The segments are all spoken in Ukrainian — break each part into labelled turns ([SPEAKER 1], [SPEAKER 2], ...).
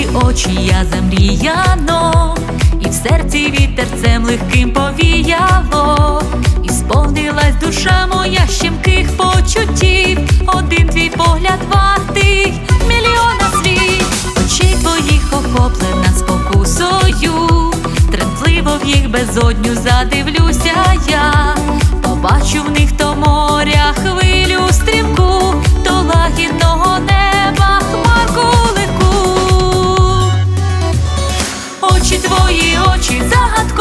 [SPEAKER 1] твої очі, я замріяно, і в серці вітерцем легким повіяло, і сповнилась душа моя щемких почуттів. Один твій погляд вартий мільйона слів, очей твоїх охоплена спокусою, тремтливо в їх безодню задивлю. Наші загадкові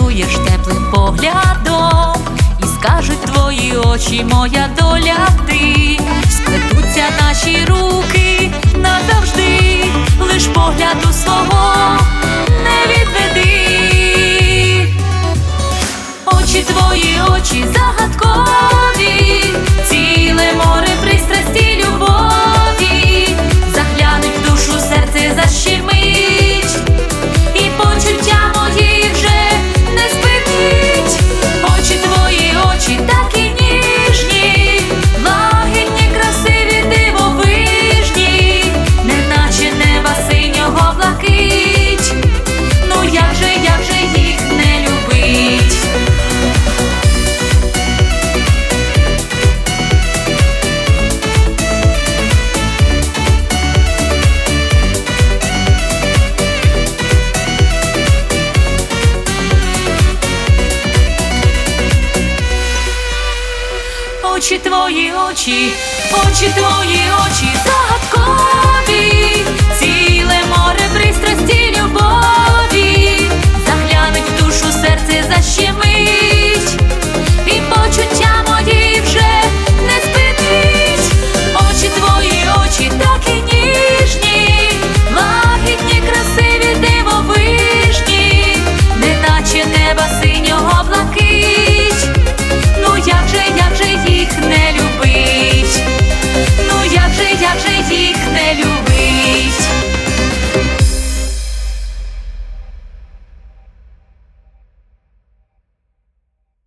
[SPEAKER 1] подаруєш теплим поглядом, і скажуть твої очі, моя доля ти. очі твої очі, очі твої очі загадкові